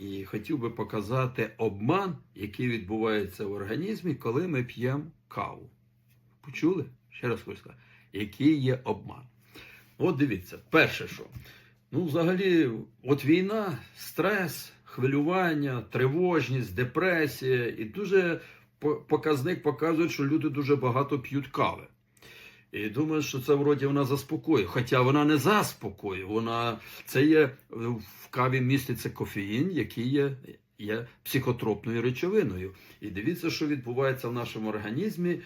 І хотів би показати обман, який відбувається в організмі, коли ми п'ємо каву. Почули? Ще раз хочу сказати, який є обман. От дивіться, перше, що. Ну, взагалі, от війна, стрес, хвилювання, тривожність, депресія, і дуже показник показує, що люди дуже багато п'ють кави. І думаю, що це вроді вона заспокоює. Хоча вона не заспокоює, вона це є е, в каві міститься кофеїн, який є, є психотропною речовиною. І дивіться, що відбувається в нашому організмі,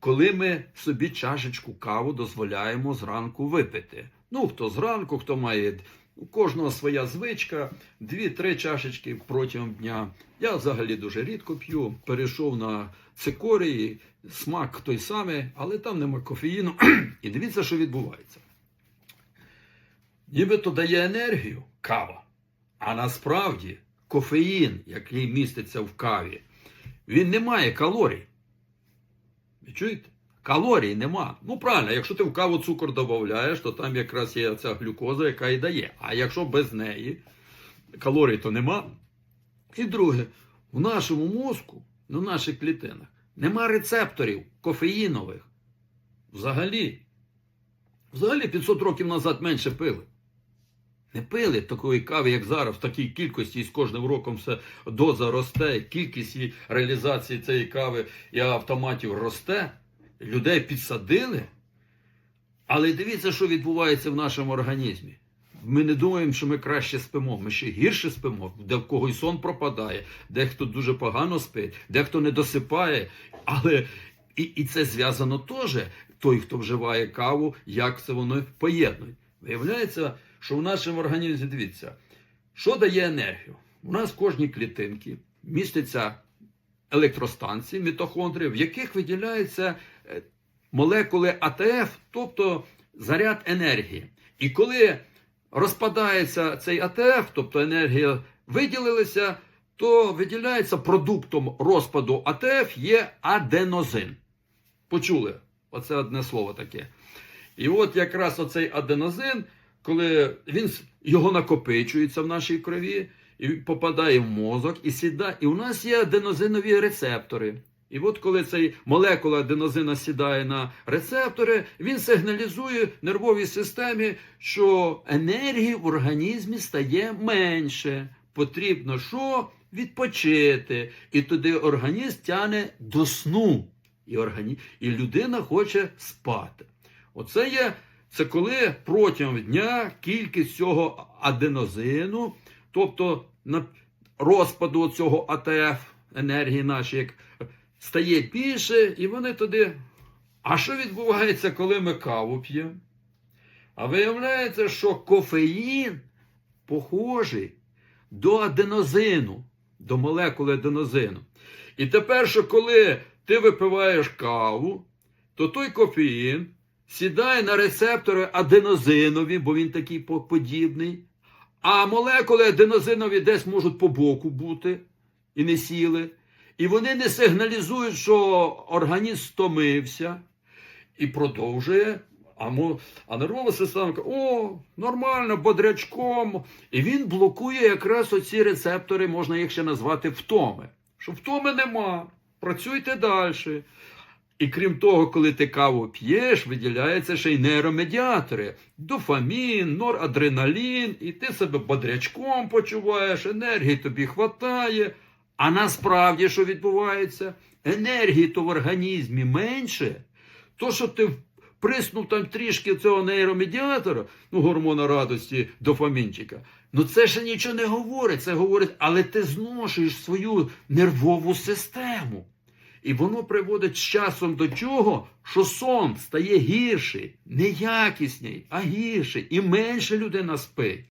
коли ми собі чашечку каву дозволяємо зранку випити. Ну, хто зранку, хто має у кожного своя звичка, дві-три чашечки протягом дня. Я взагалі дуже рідко п'ю. Перейшов на цикорії, смак той самий, але там нема кофеїну. І дивіться, що відбувається. Нібито дає енергію кава. А насправді кофеїн, який міститься в каві, він не має калорій. Ви чуєте? Калорій нема. Ну правильно, якщо ти в каву цукор додаєш, то там якраз є ця глюкоза, яка і дає. А якщо без неї калорій то нема. І друге, в нашому мозку, в наших клітинах, нема рецепторів кофеїнових. Взагалі. Взагалі 500 років назад менше пили. Не пили такої кави, як зараз, в такій кількості, і з кожним роком все доза росте, кількість реалізації цієї кави і автоматів росте. Людей підсадили. Але дивіться, що відбувається в нашому організмі. Ми не думаємо, що ми краще спимо. Ми ще гірше спимо, де в когось сон пропадає, дехто дуже погано спить, дехто не досипає. Але і, і це зв'язано теж той, хто вживає каву, як це воно поєднує. Виявляється, що в нашому організмі дивіться, що дає енергію? У нас в кожній клітинці міститься електростанції, мітохондрії, в яких виділяються е, молекули АТФ, тобто заряд енергії. І коли розпадається цей АТФ, тобто енергія виділилася, то виділяється продуктом розпаду АТФ є аденозин. Почули? Оце одне слово таке. І от якраз оцей аденозин, коли він його накопичується в нашій крові, і попадає в мозок, і сідає. І у нас є аденозинові рецептори. І от коли цей молекула аденозина сідає на рецептори, він сигналізує нервовій системі, що енергії в організмі стає менше. Потрібно що? Відпочити. І тоді організм тяне до сну. І, органі... і людина хоче спати. Оце є це коли протягом дня кількість цього аденозину, тобто на розпаду цього АТФ енергії нашої, як стає більше, і вони туди. А що відбувається, коли ми каву п'ємо? А виявляється, що кофеїн похожий до аденозину, до молекули аденозину. І тепер, що коли ти випиваєш каву, то той кофеїн сідає на рецептори аденозинові, бо він такий подібний. А молекули аденозинові десь можуть по боку бути і не сіли. І вони не сигналізують, що організм стомився і продовжує. А, мо- а нервова система каже, о, нормально, бодрячком. І він блокує якраз оці рецептори, можна їх ще назвати втоми. Що втоми нема, працюйте далі. І крім того, коли ти каву п'єш, виділяються ще й нейромедіатори: дофамін, норадреналін, і ти себе бодрячком почуваєш, енергії тобі хватає. А насправді що відбувається? Енергії то в організмі менше. То, що ти приснув там трішки цього нейромедіатора, ну, гормона радості, дофамінчика, ну це ще нічого не говорить. Це говорить, але ти зношуєш свою нервову систему. І воно приводить з часом до чого, що сон стає гірший, не якісний, а гірший, і менше людина спить.